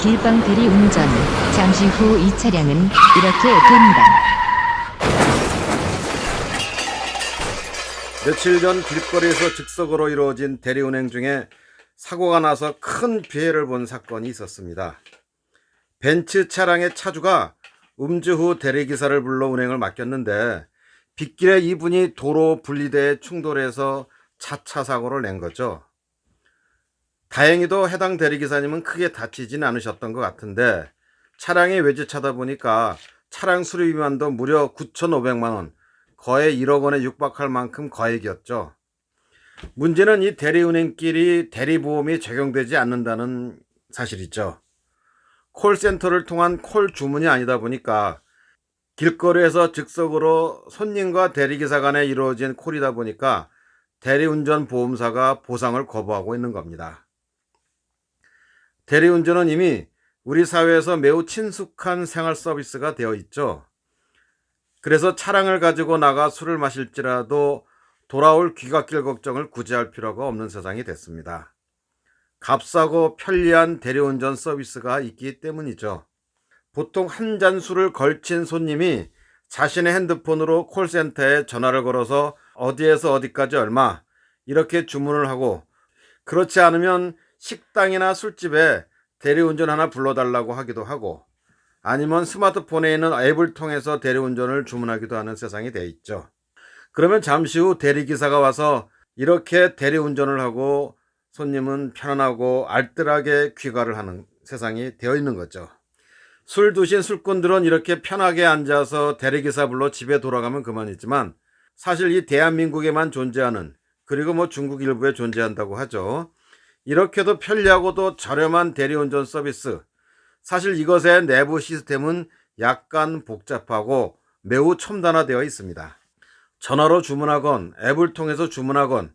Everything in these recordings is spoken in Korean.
길방 대리 운전. 잠시 후 이 차량은 이렇게 됩니다. 며칠 전 길거리에서 즉석으로 이루어진 대리운행 중에 사고가 나서 큰 피해를 본 사건이 있었습니다. 벤츠 차량의 차주가 음주 후 대리기사를 불러 운행을 맡겼는데 빗길에 이분이 도로 분리대에 충돌해서 차차 사고를 낸 거죠. 다행히도 해당 대리기사님은 크게 다치진 않으셨던 것 같은데 차량이 외제차다 보니까 차량 수리비만도 무려 9,500만 원, 거의 1억 원에 육박할 만큼 거액이었죠. 문제는 이 대리운행길이 대리보험이 적용되지 않는다는 사실이죠. 콜센터를 통한 콜 주문이 아니다 보니까 길거리에서 즉석으로 손님과 대리기사 간에 이루어진 콜이다 보니까 대리운전 보험사가 보상을 거부하고 있는 겁니다. 대리운전은 이미 우리 사회에서 매우 친숙한 생활 서비스가 되어 있죠. 그래서 차량을 가지고 나가 술을 마실지라도 돌아올 귀갓길 걱정을 굳이 할 필요가 없는 세상이 됐습니다. 값싸고 편리한 대리운전 서비스가 있기 때문이죠. 보통 한 잔 술을 걸친 손님이 자신의 핸드폰으로 콜센터에 전화를 걸어서 어디에서 어디까지 얼마 이렇게 주문을 하고 그렇지 않으면 식당이나 술집에 대리운전 하나 불러달라고 하기도 하고 아니면 스마트폰에 있는 앱을 통해서 대리운전을 주문하기도 하는 세상이 돼 있죠. 그러면 잠시 후 대리기사가 와서 이렇게 대리운전을 하고 손님은 편안하고 알뜰하게 귀가를 하는 세상이 되어 있는 거죠. 술 드신 술꾼들은 이렇게 편하게 앉아서 대리기사 불러 집에 돌아가면 그만이지만 사실 이 대한민국에만 존재하는 그리고 뭐 중국 일부에 존재한다고 하죠. 이렇게도 편리하고도 저렴한 대리운전 서비스. 사실 이것의 내부 시스템은 약간 복잡하고 매우 첨단화되어 있습니다. 전화로 주문하건 앱을 통해서 주문하건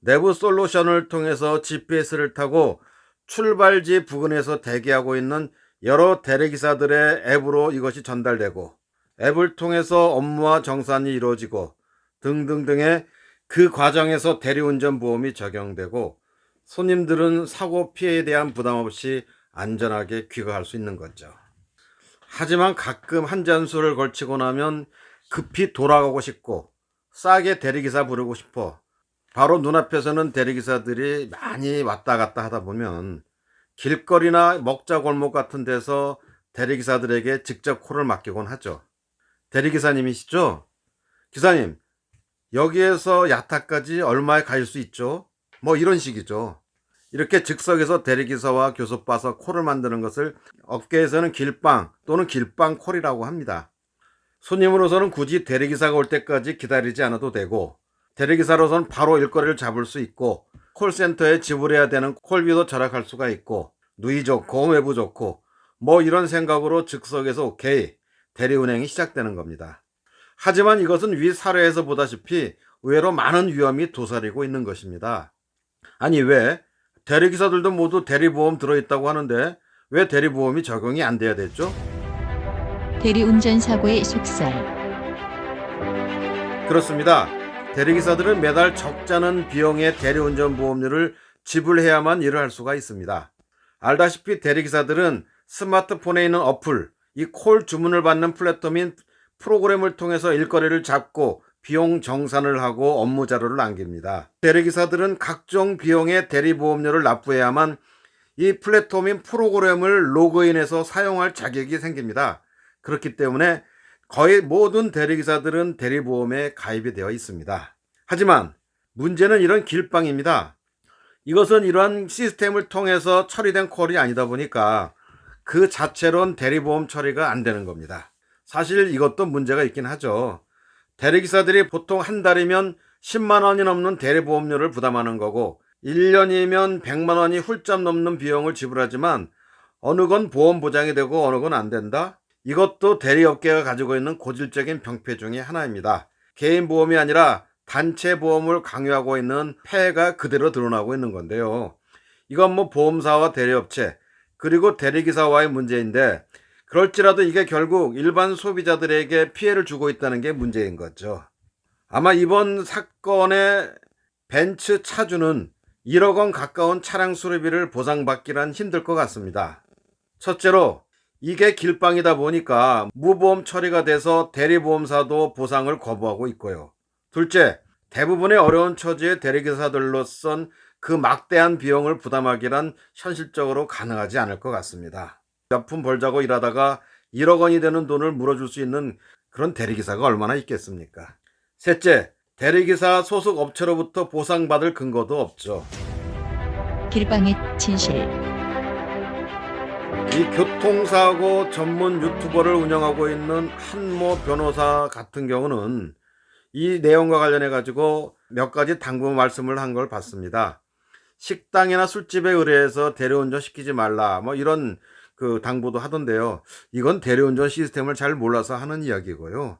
내부 솔루션을 통해서 GPS를 타고 출발지 부근에서 대기하고 있는 여러 대리기사들의 앱으로 이것이 전달되고 앱을 통해서 업무와 정산이 이루어지고 등등등의 그 과정에서 대리운전 보험이 적용되고 손님들은 사고 피해에 대한 부담 없이 안전하게 귀가할 수 있는 거죠. 하지만 가끔 한잔 술을 걸치고 나면 급히 돌아가고 싶고 싸게 대리기사 부르고 싶어 바로 눈앞에서는 대리기사들이 많이 왔다 갔다 하다 보면 길거리나 먹자 골목 같은 데서 대리기사들에게 직접 콜을 맡기곤 하죠. 대리기사님이시죠? 기사님, 여기에서 야타까지 얼마에 갈수 있죠? 뭐 이런 식이죠. 이렇게 즉석에서 대리기사와 교섭 봐서 콜을 만드는 것을 업계에서는 길빵 또는 길빵 콜이라고 합니다. 손님으로서는 굳이 대리기사가 올 때까지 기다리지 않아도 되고 대리기사로서는 바로 일거리를 잡을 수 있고 콜센터에 지불해야 되는 콜비도 절약할 수가 있고 누이 좋고 외부 좋고 뭐 이런 생각으로 즉석에서 오케이 대리운행이 시작되는 겁니다. 하지만 이것은 위 사례에서 보다시피 의외로 많은 위험이 도사리고 있는 것입니다. 아니 왜 대리기사들도 모두 대리보험 들어있다고 하는데 왜 대리보험이 적용이 안 돼야 됐죠? 대리운전 사고의 속살. 그렇습니다. 대리기사들은 매달 적잖은 비용의 대리운전 보험료를 지불해야만 일을 할 수가 있습니다. 알다시피 대리기사들은 스마트폰에 있는 어플, 이 콜 주문을 받는 플랫폼인 프로그램을 통해서 일거리를 잡고 비용 정산을 하고 업무 자료를 남깁니다. 대리기사들은 각종 비용의 대리보험료를 납부해야만 이 플랫폼인 프로그램을 로그인해서 사용할 자격이 생깁니다. 그렇기 때문에 거의 모든 대리기사들은 대리보험에 가입이 되어 있습니다. 하지만 문제는 이런 길빵입니다. 이것은 이러한 시스템을 통해서 처리된 콜이 아니다 보니까 그 자체로는 대리보험 처리가 안 되는 겁니다. 사실 이것도 문제가 있긴 하죠. 대리기사들이 보통 한 달이면 10만 원이 넘는 대리보험료를 부담하는 거고 1년이면 100만 원이 훌쩍 넘는 비용을 지불하지만 어느 건 보험 보장이 되고 어느 건 안 된다? 이것도 대리업계가 가지고 있는 고질적인 병폐 중의 하나입니다. 개인 보험이 아니라 단체 보험을 강요하고 있는 폐해가 그대로 드러나고 있는 건데요. 이건 뭐 보험사와 대리업체 그리고 대리기사와의 문제인데 그럴지라도 이게 결국 일반 소비자들에게 피해를 주고 있다는 게 문제인 거죠. 아마 이번 사건의 벤츠 차주는 1억 원 가까운 차량 수리비를 보상받기란 힘들 것 같습니다. 첫째로 이게 길빵이다 보니까 무보험 처리가 돼서 대리보험사도 보상을 거부하고 있고요. 둘째, 대부분의 어려운 처지의 대리기사들로선 그 막대한 비용을 부담하기란 현실적으로 가능하지 않을 것 같습니다. 몇푼 벌자고 일하다가 1억 원이 되는 돈을 물어줄 수 있는 그런 대리기사가 얼마나 있겠습니까? 셋째, 대리기사 소속 업체로부터 보상받을 근거도 없죠. 길방의 진실 이 교통사고 전문 유튜버를 운영하고 있는 한모 변호사 같은 경우는 이 내용과 관련해 가지고 몇 가지 당부 말씀을 한 걸 봤습니다. 식당이나 술집에 의뢰해서 대리운전 시키지 말라 뭐 이런 그 당부도 하던데요. 이건 대리운전 시스템을 잘 몰라서 하는 이야기고요.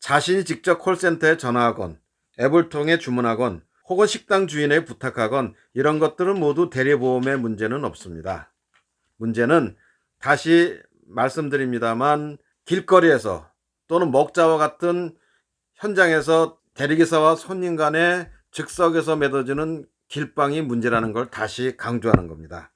자신이 직접 콜센터에 전화하건 앱을 통해 주문하건 혹은 식당 주인에게 부탁하건 이런 것들은 모두 대리보험의 문제는 없습니다. 문제는 다시 말씀드립니다만 길거리에서 또는 먹자와 같은 현장에서 대리기사와 손님 간의 즉석에서 맺어지는 길빵이 문제라는 걸 다시 강조하는 겁니다.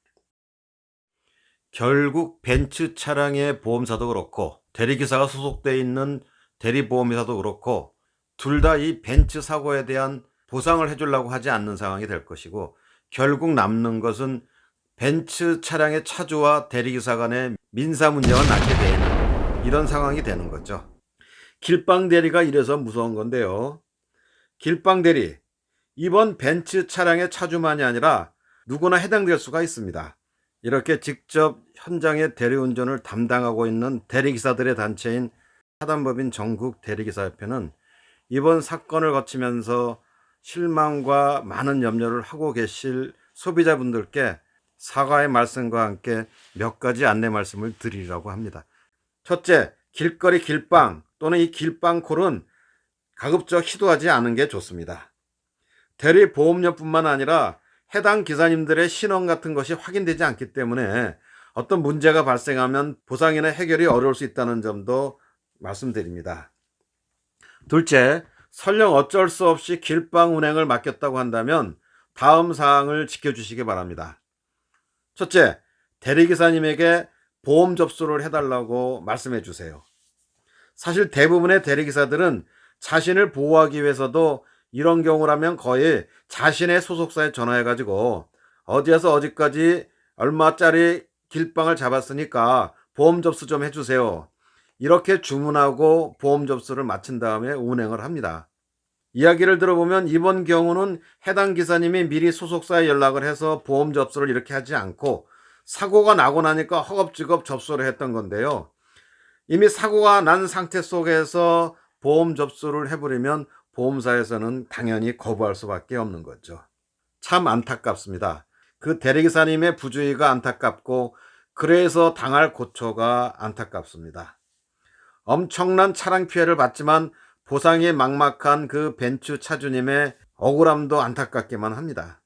결국 벤츠 차량의 보험사도 그렇고 대리기사가 소속돼 있는 대리보험회사도 그렇고 둘 다 이 벤츠 사고에 대한 보상을 해주려고 하지 않는 상황이 될 것이고 결국 남는 것은 벤츠 차량의 차주와 대리기사 간의 민사 문제가 낳게 되는 이런 상황이 되는 거죠. 길빵 대리가 이래서 무서운 건데요. 길빵 대리, 이번 벤츠 차량의 차주만이 아니라 누구나 해당될 수가 있습니다. 이렇게 직접 현장의 대리운전을 담당하고 있는 대리기사들의 단체인 사단법인 전국 대리기사협회는 이번 사건을 거치면서 실망과 많은 염려를 하고 계실 소비자분들께 사과의 말씀과 함께 몇 가지 안내 말씀을 드리려고 합니다. 첫째, 길거리 길빵 또는 이 길빵콜은 가급적 시도하지 않은 게 좋습니다. 대리 보험료뿐만 아니라 해당 기사님들의 신원 같은 것이 확인되지 않기 때문에 어떤 문제가 발생하면 보상이나 해결이 어려울 수 있다는 점도 말씀드립니다. 둘째, 설령 어쩔 수 없이 길빵 운행을 맡겼다고 한다면 다음 사항을 지켜주시기 바랍니다. 첫째, 대리기사님에게 보험 접수를 해달라고 말씀해 주세요. 사실 대부분의 대리기사들은 자신을 보호하기 위해서도 이런 경우라면 거의 자신의 소속사에 전화해가지고 어디에서 어디까지 얼마짜리 길빵을 잡았으니까 보험 접수 좀 해주세요. 이렇게 주문하고 보험 접수를 마친 다음에 운행을 합니다. 이야기를 들어보면 이번 경우는 해당 기사님이 미리 소속사에 연락을 해서 보험 접수를 이렇게 하지 않고 사고가 나고 나니까 허겁지겁 접수를 했던 건데요. 이미 사고가 난 상태 속에서 보험 접수를 해버리면 보험사에서는 당연히 거부할 수밖에 없는 거죠. 참 안타깝습니다. 그 대리기사님의 부주의가 안타깝고 그래서 당할 고초가 안타깝습니다. 엄청난 차량 피해를 봤지만 보상이 막막한 그 벤츠 차주님의 억울함도 안타깝기만 합니다.